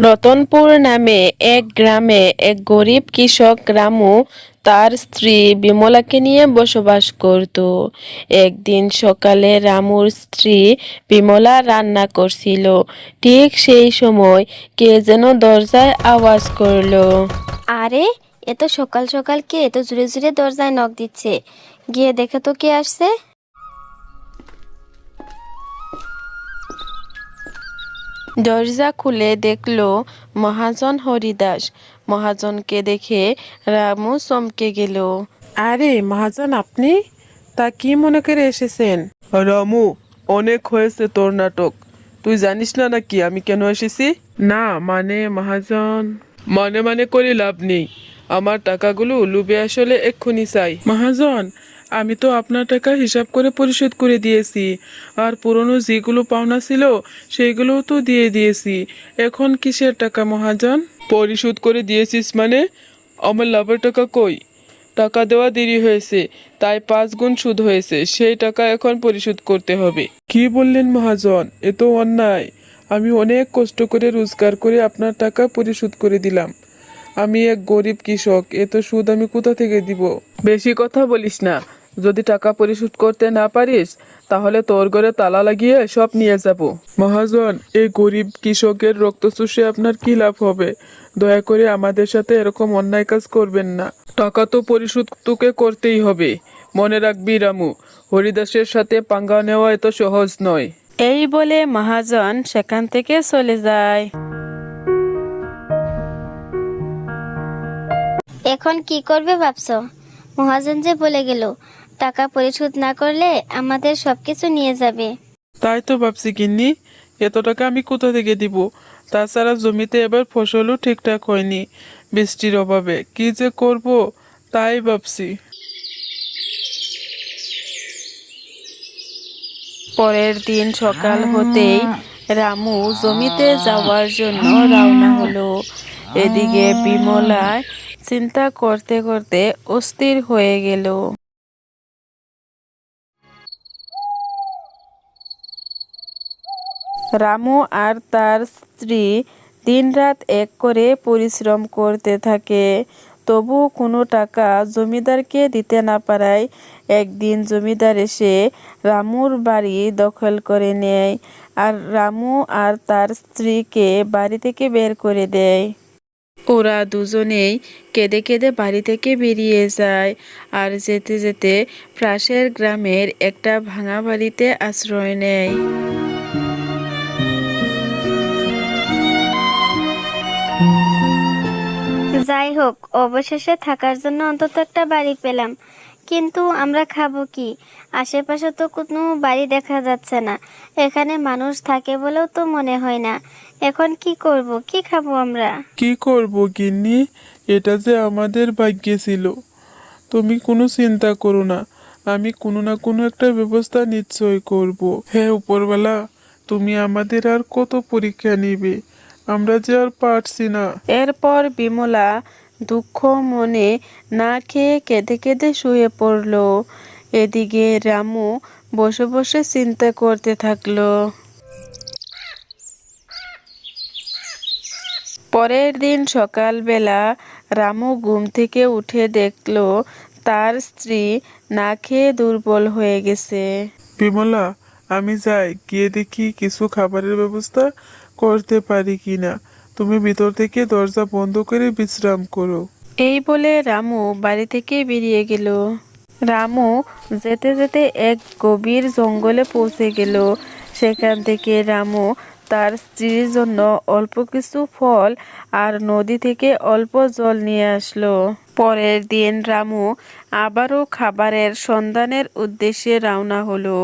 রতনপুর নামে এক গ্রামে এক গরিব কৃষক রামু তার স্ত্রী বিমলাকে নিয়ে বসবাস করত। একদিন সকালে রামুর স্ত্রী বিমলা রান্না করছিল। ঠিক সেই সময় কে যেন দরজায় আওয়াজ করল। আরে, এত সকাল সকাল কে এত জোরে জোরে দরজায় নখ দিচ্ছে? গিয়ে দেখে তো কে আসছে। দরজা খুলে দেখল মহাজন হরিদাস। মহাজনকে দেখে রামু চমকে গেল। আরে মহাজন আপনি? তা কি মনে করে এসেছেন? রামু অনেক হয়েছে তোর নাটক। তুই জানিস না নাকি আমি কেন এসেছি? না মানে মহাজন? মানে মানে করে লাভ নেই। আমার টাকাগুলো লুবে আসলে এক্ষুনি চাই। মহাজন আমি তো আপনার টাকা হিসাব করে পরিশোধ করে দিয়েছি। আর পুরনো যেগুলো পাওনা ছিল সেইগুলোও তো দিয়ে দিয়েছি। এখন কিসের টাকা, মহাজন? পরিশোধ করে দিয়েছিস মানে? আমার লাভের টাকা কই? টাকা দেওয়া দেরি হয়েছে, তাই পাঁচ গুণ সুদ হয়েছে, সেই টাকা এখন পরিশোধ করতে হবে। কি বললেন মহাজন? এ তো অন্যায়। আমি অনেক কষ্ট করে রোজগার করে আপনার টাকা পরিশোধ করে দিলাম। আমি এক গরিব কৃষক, এ তো সুদ আমি কোথা থেকে দিব? বেশি কথা বলিস না। যদি টাকা পরিশোধ করতে না পারিস তাহলে তোর ঘরে তালা লাগিয়ে সব নিয়ে যাব। মহাজন এই গরিব কৃষকের রক্ত চুষে আপনার কি লাভ হবে? দয়া করে আমাদের সাথে এরকম অন্যায় কাজ করবেন না। টাকা তো পরিশোধ তোকে করতেই হবে। মনে রাখবি রামু হরিদাসের সাথে পাঙ্গা নেওয়া এত সহজ নয়। এই বলে মহাজন সেখান থেকে চলে যায়। এখন কি করবে ভাবছ? মহাজন যে বলে গেল টাকা পরিশোধ না করলে আমাদের সবকিছু নিয়ে যাবে। তাই তো ভাবছি কিন্নি এত টাকা আমি কোথা থেকে দিব? তাছাড়া জমিতে এবার ফসলও ঠিকঠাক হয়নি বৃষ্টির অভাবে। কি যে করব তাই ভাবছি। পরের দিন সকাল হতেই রামু জমিতে যাওয়ার জন্য রওনা হলো। এদিকে বিমলায় চিন্তা করতে করতে অস্থির হয়ে গেল। রামু আর তার স্ত্রী দিনরাত এক করে পরিশ্রম করতে থাকে। তবু কোনো টাকা জমিদারকে দিতে না পারায় একদিন জমিদার এসে রামুর বাড়ি দখল করে নেয় আর রামু আর তার স্ত্রীকে বাড়ি থেকে বের করে দেয়। ওরা দুজনেই কেঁদে কেঁদে বাড়ি থেকে বেরিয়ে যায় আর যেতে যেতে পাশের গ্রামের একটা ভাঙা বাড়িতে আশ্রয় নেয়। যাই হোক অবশেষে থাকার জন্য অন্তত একটা বাড়ি পেলাম। কিন্তু আমরা খাব কি? আশেপাশে তো কোনো বাড়ি দেখা যাচ্ছে না। এখানে মানুষ থাকে বলেও তো মনে হয় না। এখন কি করব? কি খাব আমরা? কি করব গিন্নি? এটা যে আমাদের ভাগ্যে ছিল। তুমি কোনো চিন্তা করো না। আমি কোনো না কোনো একটা ব্যবস্থা নিশ্চয় করব। হে উপরওয়ালা, তুমি আমাদের আর কত পরীক্ষা নিবে? আমরা যে আর পারছি না। এরপর বিমলা দুঃখ মনে না খেয়ে কেঁদে কেঁদে শুয়ে পড়ল। এদিকে রামু বসে বসে চিন্তা করতে থাকল। পরের দিন সকালবেলা রামু ঘুম থেকে উঠে দেখল তার স্ত্রী না খেয়ে দুর্বল হয়ে গেছে। বিমলা আমি যাই গিয়ে দেখি কিছু খাবারের ব্যবস্থা করতে পারি কিনা? তুমি ভিতর থেকে দরজা বন্ধ করে বিশ্রাম করো। এই বলে রামু বাড়ি থেকে বেরিয়ে গেল। রামু যেতে যেতে এক গভীর জঙ্গলে পৌঁছে গেল। সেখান থেকে রামু তার স্ত্রীর জন্য অল্প কিছু ফল আর নদী থেকে অল্প জল নিয়ে আসলো। পরের দিন রামু আবারও খাবারের সন্ধানের উদ্দেশ্যে রওনা হলো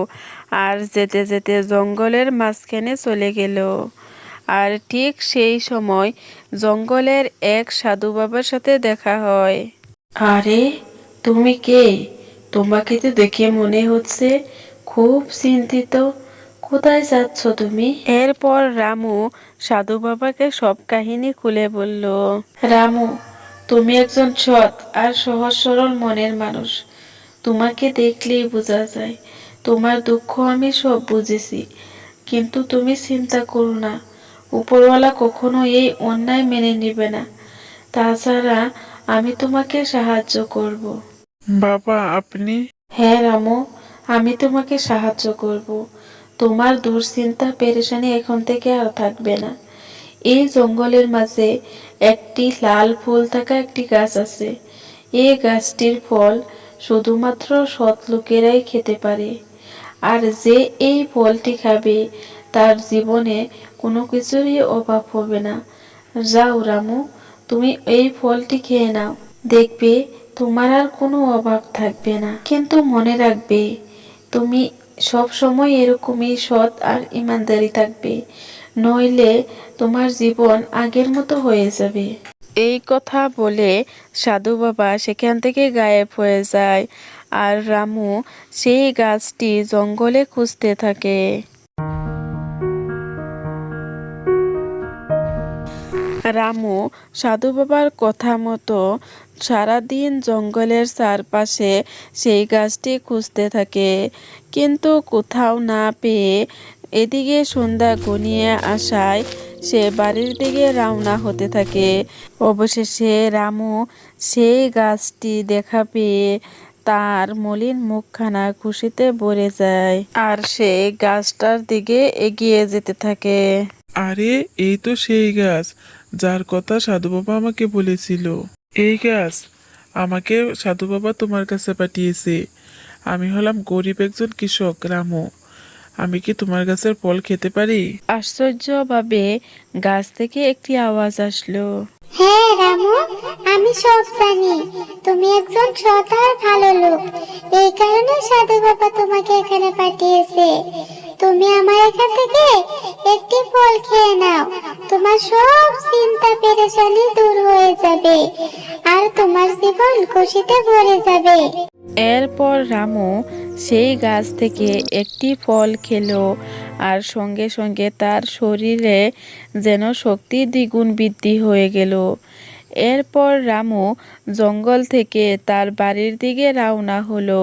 আর যেতে যেতে জঙ্গলের মাঝখানে চলে গেল। আর ঠিক সেই সময় জঙ্গলের এক সাধু বাবার সাথে দেখা হয়। আরে তুমি কে? তোমাকে তো দেখে মনে হচ্ছে খুব চিন্তিত। কোথায় যাচ্ছ তুমি? এরপর রামু সাধু বাবাকে সব কাহিনী খুলে বলল রামু তুমি একজন সৎ আর সহজ সরল মনের মানুষ। তোমাকে দেখলেই বোঝা যায় তোমার দুঃখ আমি সব বুঝেছি। কিন্তু তুমি চিন্তা করো না উপরওয়ালা কখনো এই অন্যায় মেনে নেবে না। তাছাড়া আমি তোমাকে সাহায্য করব। বাবা আপনি? হ্যাঁ রামু আমি তোমাকে সাহায্য করব। তোমার দুশ্চিন্তা পেরেশানি এখন থেকে আর থাকবে না। এই জঙ্গলের মাঝে একটি লাল ফুল থাকা একটি গাছ আছে। এই গাছটির ফল শুধুমাত্র সৎ লোকেরাই খেতে পারে। আর যে এই ফলটি খাবে তার জীবনে কোনো কিছুরই অভাব হবে না। যাও রামু, তুমি এই ফলটি খেয়ে নাও। দেখবে, তোমার আর কোনো অভাব থাকবে না। কিন্তু মনে রাখবে, তুমি সব সময় এরকমই সৎ আর ইমানদারি থাকবে। নইলে তোমার জীবন আগের মতো হয়ে যাবে। এই কথা বলে সাধু বাবা সেখান থেকে গায়েব হয়ে যায়। আর রামু সেই গাছটি জঙ্গলে খুঁজতে থাকে। রামু সাধু বাবার কথা মতো সারাদিন জঙ্গলের চারপাশে সেই গাছটি খুঁজতে থাকে। কিন্তু কোথাও না পেয়ে এদিকে সন্ধ্যা ঘনিয়ে আসায় সে বাড়ির দিকে রওনা হতে থাকে। অবশেষে রামু সেই গাছটি দেখা পেয়ে তার মলিন মুখখানা খুশিতে ভরে যায় আর সে গাছটার দিকে এগিয়ে যেতে থাকে। আরে, এই তো সেই গাছ। যার কথা সাধু বাবা আমাকে বলেছিল এই গাছ আমাকে সাধু বাবা তোমার কাছে পাঠিয়েছে। আমি হলাম গরিব একজন কৃষক রামু। আমি কি তোমার গাছের ফল খেতে পারি? আশ্চর্যভাবে গাছ থেকে একটি আওয়াজ আসলো। হ্যাঁ রামু আমি সব জানি। তুমি একজন সৎ আর ভালো লোক। এই কারণে সাধু বাবা তোমাকে এখানে পাঠিয়েছে। তুমি আমার এখান থেকে একটি ফল খেয়ে নাও। তোমার সব চিন্তা পেরেশানি দূর হয়ে যাবে আর তোমার জীবন খুশিতে ভরে যাবে। এরপর রামু সেই গাছ থেকে একটি ফল খেলো আর সঙ্গে সঙ্গে তার শরীরে যেন শক্তি দ্বিগুণ বৃদ্ধি হয়ে গেল। এরপর রামু জঙ্গল থেকে তার বাড়ির দিকে রওনা হলো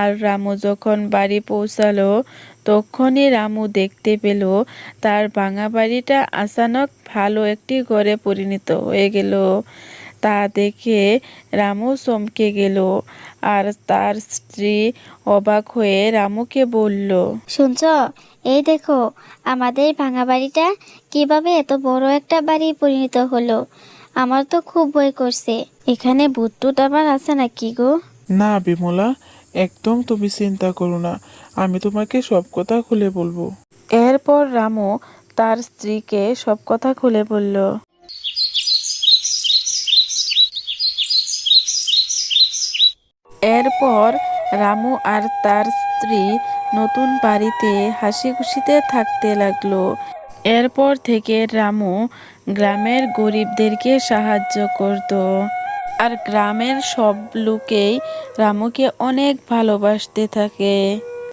আর রামু যখন বাড়ি পৌঁছালো তখনই রামু দেখতে পেল তার ভাঙা বাড়িটা আচানক ভালো একটি ঘরে পরিণত হয়ে গেল। তা দেখে রামু চমকে গেল আর তার স্ত্রী অবাক হয়ে রামুকে বলল শুনছ এই দেখো আমাদের ভাঙা বাড়িটা কীভাবে এত বড় একটা বাড়ি পরিণত হলো। আমার তো খুব ভয় করছে। এখানে ভূত আবার আছে নাকি গো? না বিমলা একদম তুমি চিন্তা করো না, আমি তোমাকে সব কথা খুলে বলব। এরপর রামু তার স্ত্রীকে সব কথা খুলে বলল। এরপর রামু আর তার স্ত্রী নতুন বাড়িতে হাসি খুশিতে থাকতে লাগল। এরপর থেকে রামু গ্রামের গরিবদেরকে সাহায্য করত। আর গ্রামের সব লোকেই রামুকে অনেক ভালোবাসতে থাকে।